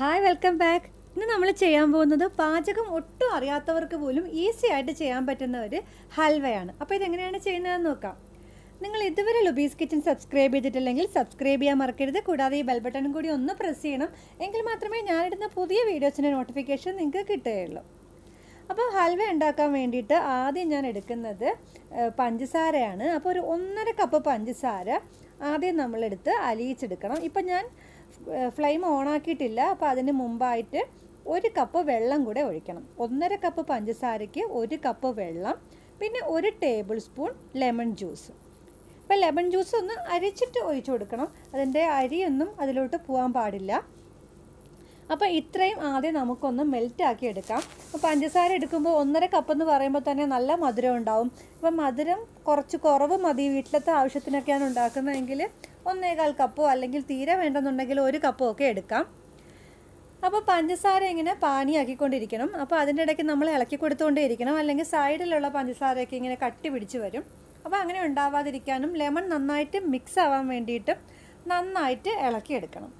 Hi welcome back ഇന്ന് നമ്മൾ ചെയ്യാൻ പോകുന്നത് പാചകം ഒട്ടും അറിയാത്തവർക്ക് പോലും ഈസി ആയിട്ട് ചെയ്യാൻ പറ്റുന്ന ഒരു ഹൽവയാണ്. അപ്പോൾ ഇതെങ്ങനെയാണ് ചെയ്യുന്നതെന്ന് നോക്കാം. നിങ്ങൾ ഇതുവരെ ലുബീസ് കിച്ചൻ സബ്സ്ക്രൈബ് ചെയ്തിട്ടില്ലെങ്കിൽ സബ്സ്ക്രൈബ് ചെയ്യാൻ മറക്കരുത്. കൂടാതെ ഈ ബെൽ ബട്ടണും കൂടി ഒന്ന് പ്രസ് ചെയ്യണം. എങ്കിൽ മാത്രമേ ഞാനിടുന്ന പുതിയ വീഡിയോസിന്റെ നോട്ടിഫിക്കേഷൻ നിങ്ങൾക്ക് കിട്ടുകയുള്ളൂ. അപ്പോൾ ഹൽവ ഉണ്ടാക്കാൻ വേണ്ടിയിട്ട് ആദ്യം ഞാൻ എടുക്കുന്നത് പഞ്ചസാരയാണ്. അപ്പോൾ ഒരു ഒന്നര കപ്പ് പഞ്ചസാര ആദ്യം നമ്മളെടുത്ത് അലിയിച്ചെടുക്കണം. ഇപ്പം ഞാൻ ഫ്ലെയിം ഓണാക്കിയിട്ടില്ല. അപ്പോൾ അതിന് മുമ്പായിട്ട് ഒരു കപ്പ് വെള്ളം കൂടെ ഒഴിക്കണം. ഒന്നര കപ്പ് പഞ്ചസാരയ്ക്ക് ഒരു കപ്പ് വെള്ളം. പിന്നെ ഒരു ടേബിൾ സ്പൂൺ ലെമൺ ജ്യൂസ്. അപ്പോൾ ലെമൺ ജ്യൂസ് ഒന്ന് അരിച്ചിട്ട് ഒഴിച്ചു കൊടുക്കണം. അതിന്റെ അരിയൊന്നും അതിലോട്ട് പോകാൻ പാടില്ല. അപ്പോൾ ഇത്രയും ആദ്യം നമുക്കൊന്ന് മെൽറ്റ് ആക്കി എടുക്കാം. അപ്പോൾ പഞ്ചസാര എടുക്കുമ്പോൾ ഒന്നര കപ്പ് എന്ന് പറയുമ്പോൾ തന്നെ നല്ല മധുരം ഉണ്ടാവും. അപ്പോൾ മധുരം കുറച്ച് കുറവ് മതി. വീട്ടിലത്തെ ആവശ്യത്തിനൊക്കെയാണ് ഉണ്ടാക്കുന്നതെങ്കിൽ ഒന്നേകാൽ കപ്പോ അല്ലെങ്കിൽ തീരെ വേണ്ടെന്നുണ്ടെങ്കിൽ ഒരു കപ്പോ ഒക്കെ എടുക്കാം. അപ്പോൾ പഞ്ചസാര ഇങ്ങനെ പാനിയാക്കിക്കൊണ്ടിരിക്കണം. അപ്പോൾ അതിന്റെ ഇടയ്ക്ക് നമ്മൾ ഇളക്കി കൊടുത്തുകൊണ്ടേ ഇരിക്കണം. അല്ലെങ്കിൽ സൈഡിലുള്ള പഞ്ചസാരയൊക്കെ ഇങ്ങനെ കട്ടി പിടിച്ച് വരും. അപ്പോൾ അങ്ങനെ ഉണ്ടാവാതിരിക്കാനും ലെമൺ നന്നായിട്ട് മിക്സ് ആവാൻ വേണ്ടിയിട്ട് നന്നായിട്ട് ഇളക്കിയെടുക്കണം.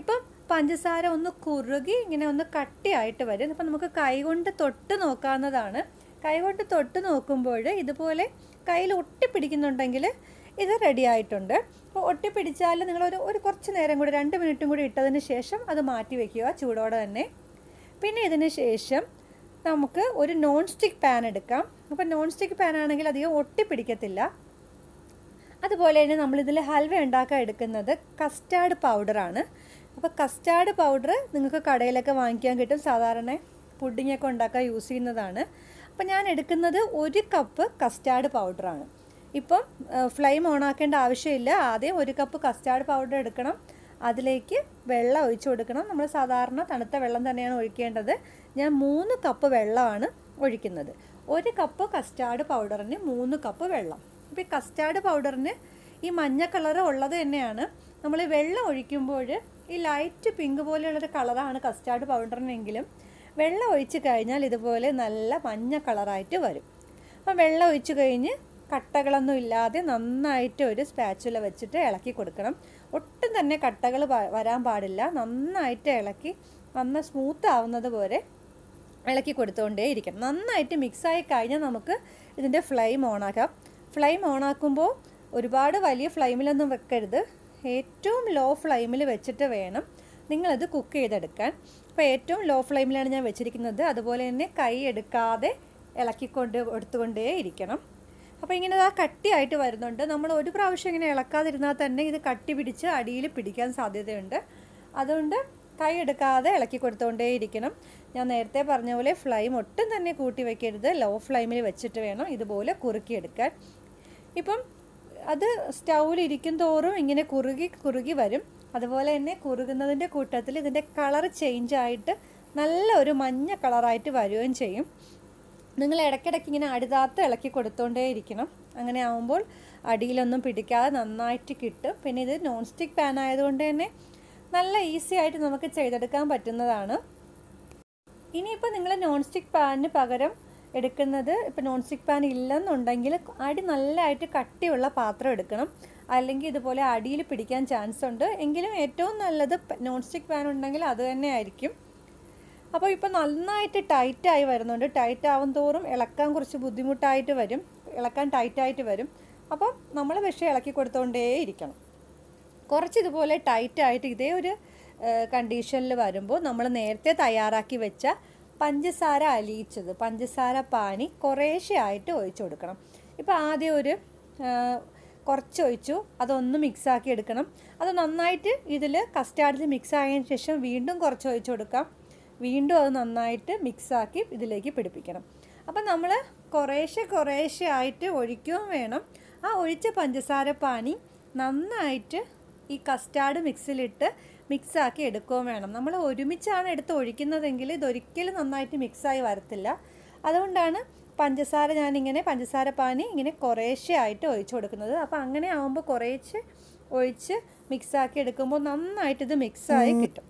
ഇപ്പം പഞ്ചസാര ഒന്ന് കുറുകി ഇങ്ങനെ ഒന്ന് കട്ടിയായിട്ട് വരും. അപ്പം നമുക്ക് കൈകൊണ്ട് തൊട്ട് നോക്കാവുന്നതാണ്. കൈകൊണ്ട് തൊട്ട് നോക്കുമ്പോൾ ഇതുപോലെ കയ്യിൽ ഒട്ടിപ്പിടിക്കുന്നുണ്ടെങ്കിൽ ഇത് റെഡി ആയിട്ടുണ്ട്. അപ്പോൾ ഒട്ടിപ്പിടിച്ചാൽ നിങ്ങളൊരു ഒരു കുറച്ച് നേരം കൂടി രണ്ട് മിനിറ്റും കൂടി ഇട്ടതിന് ശേഷം അത് മാറ്റി വയ്ക്കുക ചൂടോടെ തന്നെ. പിന്നെ ഇതിന് ശേഷം നമുക്ക് ഒരു നോൺ സ്റ്റിക്ക് പാൻ എടുക്കാം. അപ്പോൾ നോൺ സ്റ്റിക്ക് പാൻ ആണെങ്കിൽ അധികം ഒട്ടിപ്പിടിക്കത്തില്ല. അതുപോലെ തന്നെ നമ്മളിതിൽ ഹൽവ ഉണ്ടാക്കാൻ എടുക്കുന്നത് കസ്റ്റാർഡ് പൗഡറാണ് അപ്പോൾ കസ്റ്റാർഡ് പൗഡർ നിങ്ങൾക്ക് കടയിലൊക്കെ വാങ്ങിക്കാൻ കിട്ടും. സാധാരണ പുഡിങ്ങൊക്കെ ഉണ്ടാക്കാൻ യൂസ് ചെയ്യുന്നതാണ്. അപ്പോൾ ഞാൻ എടുക്കുന്നത് ഒരു കപ്പ് കസ്റ്റാർഡ് പൗഡറാണ് ഇപ്പം ഫ്ലെയിം ഓണാക്കേണ്ട ആവശ്യമില്ല. ആദ്യം ഒരു കപ്പ് കസ്റ്റാർഡ് പൗഡർ എടുക്കണം. അതിലേക്ക് വെള്ളം ഒഴിച്ചു കൊടുക്കണം. നമ്മൾ സാധാരണ തണുത്ത വെള്ളം തന്നെയാണ് ഒഴിക്കേണ്ടത്. ഞാൻ മൂന്ന് കപ്പ് വെള്ളമാണ് ഒഴിക്കുന്നത്. ഒരു കപ്പ് കസ്റ്റാർഡ് പൗഡറിന് മൂന്ന് കപ്പ് വെള്ളം. ഇപ്പോൾ ഈ കസ്റ്റാർഡ് പൗഡറിന് ഈ മഞ്ഞ കളർ ഉള്ളത് തന്നെയാണ്. നമ്മൾ വെള്ളം ഒഴിക്കുമ്പോൾ ഈ ലൈറ്റ് പിങ്ക് പോലെയുള്ളൊരു കളറാണ് കസ്റ്റാർഡ് പൗഡറിനെങ്കിലും വെള്ളം ഒഴിച്ച് കഴിഞ്ഞാൽ ഇതുപോലെ നല്ല മഞ്ഞ കളറായിട്ട് വരും. അപ്പം വെള്ളം ഒഴിച്ച് കഴിഞ്ഞ് കട്ടകളൊന്നും ഇല്ലാതെ നന്നായിട്ട് ഒരു സ്പാച്ചുല വെച്ചിട്ട് ഇളക്കി കൊടുക്കണം. ഒട്ടും തന്നെ കട്ടകൾ വരാൻ പാടില്ല. നന്നായിട്ട് ഇളക്കി നന്ന സ്മൂത്ത് ആവുന്നത് പോലെ ഇളക്കി കൊടുത്തുകൊണ്ടേ ഇരിക്കണം. നന്നായിട്ട് മിക്സായി കഴിഞ്ഞാൽ നമുക്ക് ഇതിന്റെ ഫ്ലെയിം ഓണാക്കാം ഫ്ലെയിം ഓണാക്കുമ്പോൾ ഒരുപാട് വലിയ ഫ്ലെയിമിലൊന്നും വെക്കരുത്. ഏറ്റവും ലോ ഫ്ലെയിമിൽ വെച്ചിട്ട് വേണം നിങ്ങളത് കുക്ക് ചെയ്തെടുക്കാൻ. അപ്പോൾ ഏറ്റവും ലോ ഫ്ലെയിമിലാണ് ഞാൻ വെച്ചിരിക്കുന്നത്. അതുപോലെ തന്നെ കൈ എടുക്കാതെ ഇളക്കിക്കൊണ്ട് എടുത്തുകൊണ്ടേ ഇരിക്കണം. അപ്പോൾ ഇങ്ങനെ ആ കട്ടിയായിട്ട് വരുന്നുണ്ട്. നമ്മൾ ഒരു പ്രാവശ്യം ഇങ്ങനെ ഇളക്കാതിരുന്നാൽ തന്നെ ഇത് കട്ടി പിടിച്ച് അടിയിൽ പിടിക്കാൻ സാധ്യതയുണ്ട്. അതുകൊണ്ട് കൈ എടുക്കാതെ ഇളക്കി കൊടുത്തുകൊണ്ടേ ഇരിക്കണം. ഞാൻ നേരത്തെ പറഞ്ഞ പോലെ ഫ്ലെയിം ഒട്ടും തന്നെ കൂട്ടി വെക്കരുത്. ലോ ഫ്ലൈമിൽ വെച്ചിട്ട് വേണം ഇതുപോലെ കുറുക്കിയെടുക്കാൻ. ഇപ്പം അത് സ്റ്റൗവിൽ ഇരിക്കും തോറും ഇങ്ങനെ കുറുകി കുറുകി വരും. അതുപോലെ തന്നെ കുറുകുന്നതിന്റെ കൂട്ടത്തിൽ ഇതിന്റെ കളർ ചേഞ്ച് ആയിട്ട് നല്ല ഒരു മഞ്ഞ കളറായിട്ട് വരികയും ചെയ്യും. നിങ്ങൾ ഇടയ്ക്കിടയ്ക്ക് ഇങ്ങനെ അടിതാത്ത് ഇളക്കി കൊടുത്തോണ്ടേ ഇരിക്കണം. അങ്ങനെ ആവുമ്പോൾ അടിയിലൊന്നും പിടിക്കാതെ നന്നായിട്ട് കിട്ടും. പിന്നെ ഇത് നോൺ സ്റ്റിക്ക് പാൻ ആയതുകൊണ്ട് തന്നെ നല്ല ഈസി ആയിട്ട് നമുക്ക് ചെയ്തെടുക്കാൻ പറ്റുന്നതാണ്. ഇനിയിപ്പോൾ നിങ്ങൾ നോൺ സ്റ്റിക്ക് പാനിന് പകരം എടുക്കുന്നത് ഇപ്പോൾ നോൺ സ്റ്റിക്ക് പാൻ ഇല്ലെന്നുണ്ടെങ്കിൽ അടി നല്ലതായിട്ട് കട്ടിയുള്ള പാത്രം എടുക്കണം. അല്ലെങ്കിൽ ഇതുപോലെ അടിയിൽ പിടിക്കാൻ ചാൻസ് ഉണ്ട്. എങ്കിലും ഏറ്റവും നല്ലത് നോൺ സ്റ്റിക്ക് പാൻ ഉണ്ടെങ്കിൽ അത് തന്നെ ആയിരിക്കും. അപ്പോൾ ഇപ്പോൾ നന്നായിട്ട് ടൈറ്റായി വരുന്നുണ്ട്. ടൈറ്റ് ആവും തോറും ഇളക്കാൻ കുറച്ച് ബുദ്ധിമുട്ടായിട്ട് വരും. ഇളക്കാൻ ടൈറ്റായിട്ട് വരും. അപ്പോൾ നമ്മൾ പക്ഷേ ഇളക്കി കൊടുത്തുകൊണ്ടേ ഇരിക്കണം. കുറച്ച് ഇതുപോലെ ടൈറ്റായിട്ട് ഇതേ ഒരു കണ്ടീഷനിൽ വരുമ്പോൾ നമ്മൾ നേരത്തെ തയ്യാറാക്കി വെച്ച പഞ്ചസാര അലിയിച്ചത് പഞ്ചസാര പാനി കുറേശ്ശെ ആയിട്ട് ഒഴിച്ചു കൊടുക്കണം. ഇപ്പോൾ ആദ്യം ഒരു കുറച്ച് ഒഴിച്ചു. അതൊന്ന് മിക്സാക്കി എടുക്കണം. അത് നന്നായിട്ട് ഇതിൽ കസ്റ്റാർഡിൽ മിക്സ് ആയതിനു ശേഷം വീണ്ടും കുറച്ച് ഒഴിച്ചു കൊടുക്കാം. വീണ്ടും അത് നന്നായിട്ട് മിക്സാക്കി ഇതിലേക്ക് പിടിപ്പിക്കണം. അപ്പം നമ്മൾ കുറേശ്ശെ കുറേശ്ശെ ആയിട്ട് ഒഴിക്കുകയും വേണം. ആ ഒഴിച്ച പഞ്ചസാര പാനി നന്നായിട്ട് ഈ കസ്റ്റാർഡ് മിക്സിലിട്ട് മിക്സാക്കി എടുക്കുകയും വേണം. നമ്മൾ ഒരുമിച്ചാണ് എടുത്ത് ഒഴിക്കുന്നതെങ്കിൽ ഇതൊരിക്കലും നന്നായിട്ട് മിക്സായി വരത്തില്ല. അതുകൊണ്ടാണ് പഞ്ചസാര ഞാനിങ്ങനെ പഞ്ചസാര പാനി ഇങ്ങനെ കുറേശ്ശെ ആയിട്ട് ഒഴിച്ചു കൊടുക്കുന്നത്. അപ്പോൾ അങ്ങനെ ആകുമ്പോൾ കുറേശ്ശെ ഒഴിച്ച് മിക്സാക്കി എടുക്കുമ്പോൾ നന്നായിട്ട് ഇത് മിക്സായി കിട്ടും.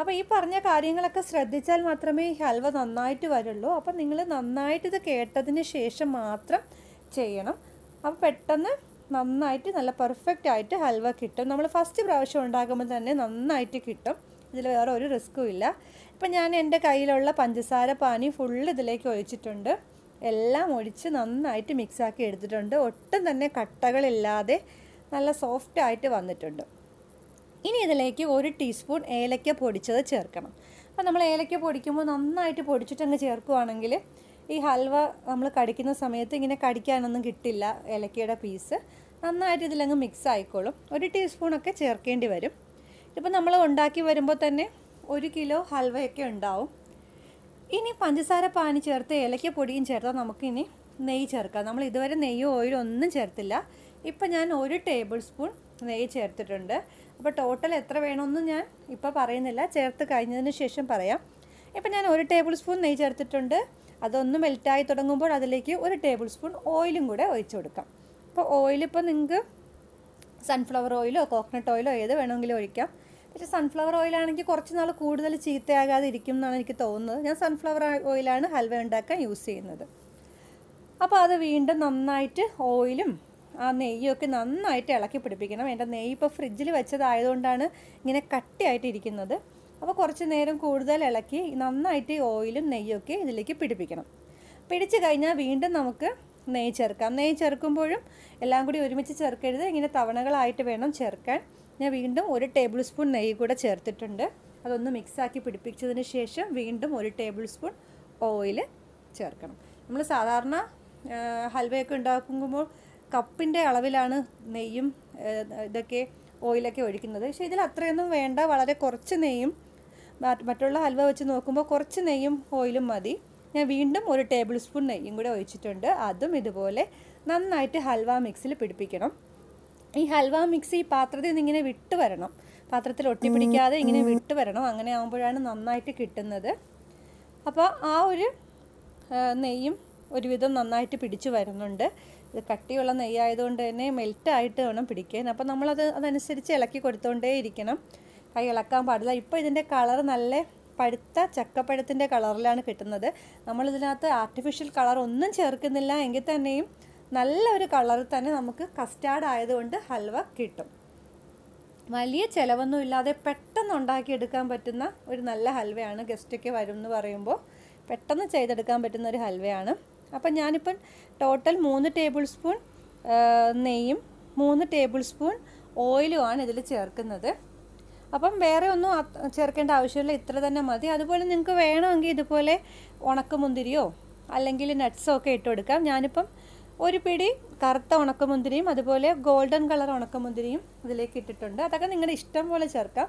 അപ്പോൾ ഈ പറഞ്ഞ കാര്യങ്ങളൊക്കെ ശ്രദ്ധിച്ചാൽ മാത്രമേ ഈ ഹൽവ നന്നായിട്ട് വരുള്ളൂ. അപ്പോൾ നിങ്ങൾ നന്നായിട്ട് ഇത് കേട്ടതിന് ശേഷം മാത്രം ചെയ്യണം. അപ്പോൾ പെട്ടെന്ന് നന്നായിട്ട് നല്ല പെർഫെക്റ്റ് ആയിട്ട് ഹൽവ കിട്ടും. നമ്മൾ ഫസ്റ്റ് പ്രാവശ്യം ഉണ്ടാക്കുമ്പോൾ തന്നെ നന്നായിട്ട് കിട്ടും. ഇതിൽ വേറെ ഒരു റിസ്ക്കും ഇല്ല. ഇപ്പം ഞാൻ എന്റെ കയ്യിലുള്ള പഞ്ചസാര പാനി ഫുള്ള് ഇതിലേക്ക് ഒഴിച്ചിട്ടുണ്ട്. എല്ലാം ഒഴിച്ച് നന്നായിട്ട് മിക്സാക്കി എടുത്തിട്ടുണ്ട്. ഒട്ടും തന്നെ കട്ടകളില്ലാതെ നല്ല സോഫ്റ്റ് ആയിട്ട് വന്നിട്ടുണ്ട്. ഇനി ഇതിലേക്ക് ഒരു ടീസ്പൂൺ ഏലക്ക പൊടിച്ചത് ചേർക്കണം. അപ്പോൾ നമ്മൾ ഏലക്ക പൊടിക്കുമ്പോൾ നന്നായിട്ട് പൊടിച്ചിട്ട് അങ്ങ് ചേർക്കുവാണെങ്കിൽ ഈ ഹൽവ നമ്മൾ കടിക്കുന്ന സമയത്ത് ഇങ്ങനെ കടിക്കാനൊന്നും കിട്ടില്ല ഏലക്കയുടെ പീസ് നന്നായിട്ട് ഇതിലങ്ങ് മിക്സ് ആയിക്കോളും. ഒരു ടീസ്പൂണൊക്കെ ചേർക്കേണ്ടി വരും. ഇപ്പോൾ നമ്മൾ ഉണ്ടാക്കി വരുമ്പോൾ തന്നെ ഒരു കിലോ ഹൽവയൊക്കെ ഉണ്ടാവും. ഇനി പഞ്ചസാര പാനി ചേർത്ത് ഏലക്ക പൊടിയും ചേർത്താൽ നമുക്കിനി നെയ്യ് ചേർക്കാം. നമ്മൾ ഇതുവരെ നെയ്യോ ഓയിലോ ഒന്നും ചേർത്തില്ല. ഇപ്പം ഞാൻ ഒരു ടേബിൾ സ്പൂൺ നെയ്യ് ചേർത്തിട്ടുണ്ട്. അപ്പോൾ ടോട്ടൽ എത്ര വേണമെന്ന് ഞാൻ ഇപ്പോൾ പറയുന്നില്ല. ചേർത്ത് കഴിഞ്ഞതിന് ശേഷം പറയാം. ഇപ്പം ഞാൻ ഒരു ടേബിൾ സ്പൂൺ നെയ്യ് ചേർത്തിട്ടുണ്ട്. അതൊന്ന് മെൽറ്റായി തുടങ്ങുമ്പോൾ അതിലേക്ക് ഒരു ടേബിൾ സ്പൂൺ ഓയിലും കൂടെ ഒഴിച്ചു കൊടുക്കാം. അപ്പോൾ ഓയിൽ ഇപ്പോൾ നിങ്ങൾക്ക് സൺഫ്ലവർ ഓയിലോ കോക്കനട്ട് ഓയിലോ ഏത് വേണമെങ്കിലും ഒഴിക്കാം. പക്ഷേ സൺഫ്ലവർ ഓയിലാണെങ്കിൽ കുറച്ച് നാൾ കൂടുതൽ ചീത്തയാകാതെ ഇരിക്കും എന്നാണ് എനിക്ക് തോന്നുന്നത്. ഞാൻ സൺഫ്ലവർ ഓയിലാണ് ഹൽവ ഉണ്ടാക്കാൻ യൂസ് ചെയ്യുന്നത്. അപ്പോൾ അത് വീണ്ടും നന്നായിട്ട് ഓയിലും ആ നെയ്യൊക്കെ നന്നായിട്ട് ഇളക്കി പിടിപ്പിക്കണം. എന്റെ നെയ്യ് ഇപ്പോൾ ഫ്രിഡ്ജിൽ വെച്ചതായതുകൊണ്ടാണ് ഇങ്ങനെ കട്ടിയായിട്ട് ഇരിക്കുന്നത്. അപ്പോൾ കുറച്ച് നേരം കൂടുതൽ ഇളക്കി നന്നായിട്ട് ഓയിലും നെയ്യൊക്കെ ഇതിലേക്ക് പിടിപ്പിക്കണം. പിടിച്ചു കഴിഞ്ഞാൽ വീണ്ടും നമുക്ക് നെയ്യ് ചേർക്കാം. നെയ്യ് ചേർക്കുമ്പോഴും എല്ലാം കൂടി ഒരുമിച്ച് ചേർക്കരുത്. ഇങ്ങനെ തവണകളായിട്ട് വേണം ചേർക്കാൻ. ഞാൻ വീണ്ടും ഒരു ടേബിൾ സ്പൂൺ നെയ്യ് കൂടെ ചേർത്തിട്ടുണ്ട്. അതൊന്ന് മിക്സാക്കി പിടിപ്പിച്ചതിന് ശേഷം വീണ്ടും ഒരു ടേബിൾ സ്പൂൺ ഓയിൽ ചേർക്കണം. നമ്മൾ സാധാരണ ഹൽവയൊക്കെ ഉണ്ടാക്കുമ്പോൾ കപ്പിന്റെ അളവിലാണ് നെയ്യും ഇതൊക്കെ ഓയിലൊക്കെ ഒഴിക്കുന്നത്. പക്ഷേ ഇതിൽ അത്രയൊന്നും വേണ്ട വളരെ കുറച്ച് നെയ്യും മറ്റ് മറ്റുള്ള ഹൽവ വെച്ച് നോക്കുമ്പോൾ കുറച്ച് നെയ്യും ഓയിലും മതി. ഞാൻ വീണ്ടും ഒരു ടേബിൾ സ്പൂൺ നെയ്യും കൂടെ ഒഴിച്ചിട്ടുണ്ട്. അതും ഇതുപോലെ നന്നായിട്ട് ഹൽവ മിക്സിൽ പിടിപ്പിക്കണം. ഈ ഹൽവ മിക്സ് ഈ പാത്രത്തിൽ നിന്ന് ഇങ്ങനെ വിട്ട് വരണം. പാത്രത്തിൽ ഒട്ടി പിടിക്കാതെ ഇങ്ങനെ വിട്ട് വരണം. അങ്ങനെ ആകുമ്പോഴാണ് നന്നായിട്ട് കിട്ടുന്നത്. അപ്പോൾ ആ ഒരു നെയ്യും ഒരുവിധം നന്നായിട്ട് പിടിച്ചു വരുന്നുണ്ട്. ഇത് കട്ടിയുള്ള നെയ്യായതുകൊണ്ട് തന്നെ മെൽറ്റായിട്ട് വേണം പിടിക്കാൻ. അപ്പോൾ നമ്മളത് അതനുസരിച്ച് ഇളക്കി കൊടുത്തുകൊണ്ടേ ഇരിക്കണം. കൈ ഇളക്കാൻ പാടില്ല. ഇപ്പോൾ ഇതിന്റെ കളർ നല്ല പഴുത്ത ചക്കപ്പഴത്തിന്റെ കളറിലാണ് കിട്ടുന്നത്. നമ്മളിതിനകത്ത് ആർട്ടിഫിഷ്യൽ കളർ ഒന്നും ചേർക്കുന്നില്ല. എങ്കിൽ തന്നെയും നല്ല ഒരു കളറിൽ തന്നെ നമുക്ക് കസ്റ്റാർഡ് ആയതുകൊണ്ട് ഹൽവ കിട്ടും. വലിയ ചിലവൊന്നും ഇല്ലാതെ പെട്ടെന്ന് ഉണ്ടാക്കിയെടുക്കാൻ പറ്റുന്ന ഒരു നല്ല ഹൽവയാണ്. ഗസ്റ്റൊക്കെ വരും എന്ന് പറയുമ്പോൾ പെട്ടെന്ന് ചെയ്തെടുക്കാൻ പറ്റുന്ന ഒരു ഹൽവയാണ്. അപ്പം ഞാനിപ്പം ടോട്ടൽ മൂന്ന് ടേബിൾ സ്പൂൺ നെയ്യും മൂന്ന് ടേബിൾ സ്പൂൺ ഓയിലുമാണ് ഇതിൽ ചേർക്കുന്നത്. അപ്പം വേറെ ഒന്നും ചേർക്കേണ്ട ആവശ്യമില്ല. ഇത്ര തന്നെ മതി. അതുപോലെ നിങ്ങൾക്ക് വേണമെങ്കിൽ ഇതുപോലെ ഉണക്കമുന്തിരിയോ അല്ലെങ്കിൽ നട്ട്സോ ഒക്കെ ഇട്ട് കൊടുക്കാം. ഞാനിപ്പം ഒരു പിടി കറുത്ത ഉണക്കമുന്തിരിയും അതുപോലെ ഗോൾഡൻ കളർ ഉണക്കമുന്തിരിയും ഇതിലേക്ക് ഇട്ടിട്ടുണ്ട്. അതൊക്കെ നിങ്ങളുടെ ഇഷ്ടം പോലെ ചേർക്കാം.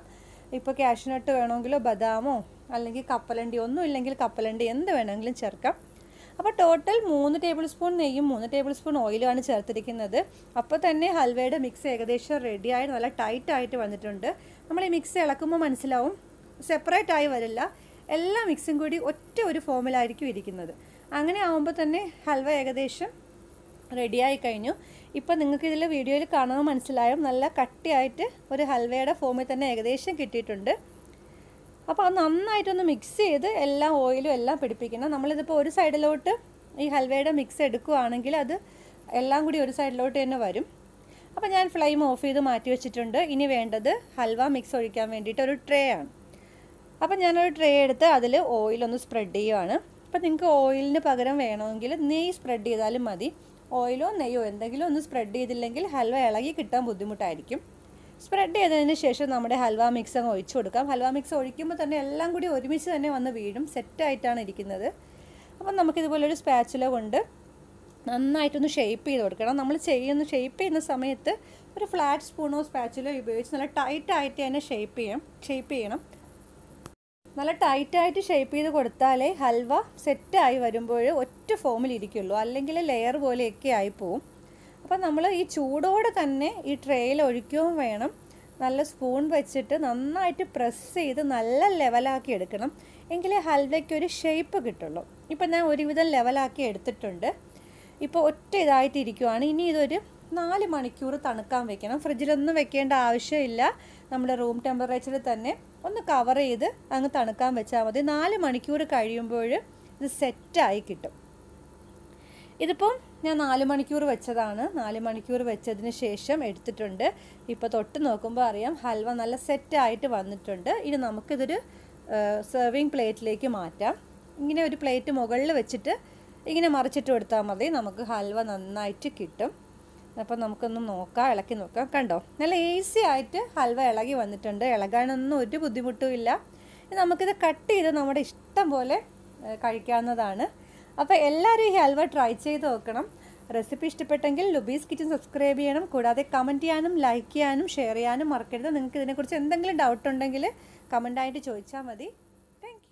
ഇപ്പോൾ ക്യാഷ്നട്ട് വേണമെങ്കിലോ ബദാമോ അല്ലെങ്കിൽ കപ്പലണ്ടി ഒന്നും ഇല്ലെങ്കിൽ കപ്പലണ്ടി എന്ത് വേണമെങ്കിലും ചേർക്കാം. അപ്പോൾ ടോട്ടൽ മൂന്ന് ടേബിൾ സ്പൂൺ നെയ്യും മൂന്ന് ടേബിൾ സ്പൂൺ ഓയിലുമാണ് ചേർത്തിരിക്കുന്നത്. അപ്പോൾ തന്നെ ഹൽവയുടെ മിക്സ് ഏകദേശം റെഡിയായി നല്ല ടൈറ്റായിട്ട് വന്നിട്ടുണ്ട്. നമ്മൾ ഈ മിക്സ് ഇളക്കുമ്പോൾ മനസ്സിലാവും സെപ്പറേറ്റ് ആയി വരില്ല. എല്ലാ മിക്സും കൂടി ഒറ്റ ഒരു ഫോമിലായിരിക്കും ഇരിക്കുന്നത്. അങ്ങനെ ആവുമ്പോൾ തന്നെ ഹൽവ ഏകദേശം റെഡിയായി കഴിഞ്ഞു. ഇപ്പോൾ നിങ്ങൾക്ക് ഇതിൽ വീഡിയോയിൽ കാണുമ്പോൾ മനസ്സിലായും? നല്ല കട്ടിയായിട്ട് ഒരു ഹൽവയുടെ ഫോമിൽ തന്നെ ഏകദേശം കിട്ടിയിട്ടുണ്ട്. അപ്പോൾ അത് നന്നായിട്ടൊന്ന് മിക്സ് ചെയ്ത് എല്ലാ ഓയിലും എല്ലാം പിടിപ്പിക്കണം. നമ്മളിതിപ്പോൾ ഒരു സൈഡിലോട്ട് ഈ ഹൽവയുടെ മിക്സ് എടുക്കുകയാണെങ്കിൽ അത് എല്ലാം കൂടി ഒരു സൈഡിലോട്ട് തന്നെ വരും. അപ്പോൾ ഞാൻ ഫ്ലെയിം ഓഫ് ചെയ്ത് മാറ്റി വെച്ചിട്ടുണ്ട്. ഇനി വേണ്ടത് ഹൽവ മിക്സ് ഒഴിക്കാൻ വേണ്ടിയിട്ട് ഒരു ട്രേ ആണ്. അപ്പം ഞാനൊരു ട്രേ എടുത്ത് അതിൽ ഓയിലൊന്ന് സ്പ്രെഡ് ചെയ്യുവാണ്. അപ്പം നിങ്ങൾക്ക് ഓയിലിന് പകരം വേണമെങ്കിൽ നെയ്യ് സ്പ്രെഡ് ചെയ്താലും മതി. ഓയിലോ നെയ്യോ എന്തെങ്കിലും ഒന്ന് സ്പ്രെഡ് ചെയ്തില്ലെങ്കിൽ ഹൽവ ഇളകി കിട്ടാൻ ബുദ്ധിമുട്ടായിരിക്കും. സ്പ്രെഡ് ചെയ്തതിന് ശേഷം നമ്മുടെ ഹൽവ മിക്സ് അങ്ങ് ഒഴിച്ചു കൊടുക്കാം. ഹൽവ മിക്സ് ഒഴിക്കുമ്പോൾ തന്നെ എല്ലാം കൂടി ഒരുമിച്ച് തന്നെ വന്ന് വീഴും. സെറ്റായിട്ടാണ് ഇരിക്കുന്നത്. അപ്പം നമുക്കിതുപോലൊരു സ്പാച്ചുല കൊണ്ട് നന്നായിട്ടൊന്ന് ഷേപ്പ് ചെയ്ത് കൊടുക്കണം. നമ്മൾ ചെയ്യുന്ന ഷേപ്പ് ചെയ്യുന്ന സമയത്ത് ഒരു ഫ്ലാറ്റ് സ്പൂണോ സ്പാച്ചുലോ ഉപയോഗിച്ച് നല്ല ടൈറ്റായിട്ട് തന്നെ ഷേപ്പ് ചെയ്യണം. ഷേപ്പ് ചെയ്യണം. നല്ല ടൈറ്റായിട്ട് ഷേപ്പ് ചെയ്ത് കൊടുത്താലേ ഹൽവ സെറ്റായി വരുമ്പോൾ ഒറ്റ ഫോമിൽ ഇരിക്കുള്ളൂ. അല്ലെങ്കിൽ ലെയർ പോലെയൊക്കെ ആയി പോവും. അപ്പം നമ്മൾ ഈ ചൂടോടെ തന്നെ ഈ ട്രേയിൽ ഒഴിക്കുകയും വേണം. നല്ല സ്പൂൺ വെച്ചിട്ട് നന്നായിട്ട് പ്രസ് ചെയ്ത് നല്ല ലെവലാക്കി എടുക്കണം. എങ്കിലേ ഹൽവയ്ക്ക് ഒരു ഷേപ്പ് കിട്ടുള്ളൂ. ഇപ്പം ഞാൻ ഒരുവിധം ലെവലാക്കി എടുത്തിട്ടുണ്ട്. ഇപ്പോൾ ഒറ്റ ഇതായിട്ടിരിക്കുവാണ് ഇനി ഇതൊരു നാല് മണിക്കൂർ തണുക്കാൻ വെക്കണം. ഫ്രിഡ്ജിലൊന്നും വെക്കേണ്ട ആവശ്യമില്ല. നമ്മുടെ റൂം ടെമ്പറേച്ചറിൽ തന്നെ ഒന്ന് കവർ ചെയ്ത് അങ്ങ് തണുക്കാൻ വെച്ചാൽ മതി. നാല് മണിക്കൂർ കഴിയുമ്പോൾ ഇത് സെറ്റായി കിട്ടും. ഇതിപ്പം ഞാൻ നാല് മണിക്കൂർ വെച്ചതാണ്. നാല് മണിക്കൂർ വെച്ചതിന് ശേഷം എടുത്തിട്ടുണ്ട്. ഇപ്പോൾ തൊട്ട് നോക്കുമ്പോൾ അറിയാം ഹൽവ നല്ല സെറ്റായിട്ട് വന്നിട്ടുണ്ട്. ഇനി നമുക്കിതൊരു സെർവിങ് പ്ലേറ്റിലേക്ക് മാറ്റാം. ഇങ്ങനെ ഒരു പ്ലേറ്റ് മുകളിൽ വെച്ചിട്ട് ഇങ്ങനെ മറിച്ചിട്ട് കൊടുത്താൽ മതി. നമുക്ക് ഹൽവ നന്നായിട്ട് കിട്ടും. അപ്പോൾ നമുക്കൊന്ന് നോക്കാം ഇളക്കി നോക്കാം. കണ്ടോ? നല്ല ഈസി ആയിട്ട് ഹൽവ ഇളകി വന്നിട്ടുണ്ട്. ഇളകാനൊന്നും ഒരു ബുദ്ധിമുട്ടും ഇല്ല. നമുക്കിത് കട്ട് ചെയ്ത് നമ്മുടെ ഇഷ്ടം പോലെ കഴിക്കാവുന്നതാണ്. അപ്പോൾ എല്ലാവരും ഈ ഹൽവ ട്രൈ ചെയ്ത് നോക്കണം. റെസിപ്പി ഇഷ്ടപ്പെട്ടെങ്കിൽ ലുബീസ് കിച്ചൻ സബ്സ്ക്രൈബ് ചെയ്യണം. കൂടാതെ കമന്റ് ചെയ്യാനും ലൈക്ക് ചെയ്യാനും ഷെയർ ചെയ്യാനും മറക്കരുത്. നിങ്ങൾക്ക് ഇതിനെക്കുറിച്ച് എന്തെങ്കിലും ഡൗട്ട് ഉണ്ടെങ്കിൽ കമന്റായിട്ട് ചോദിച്ചാൽ മതി. താങ്ക്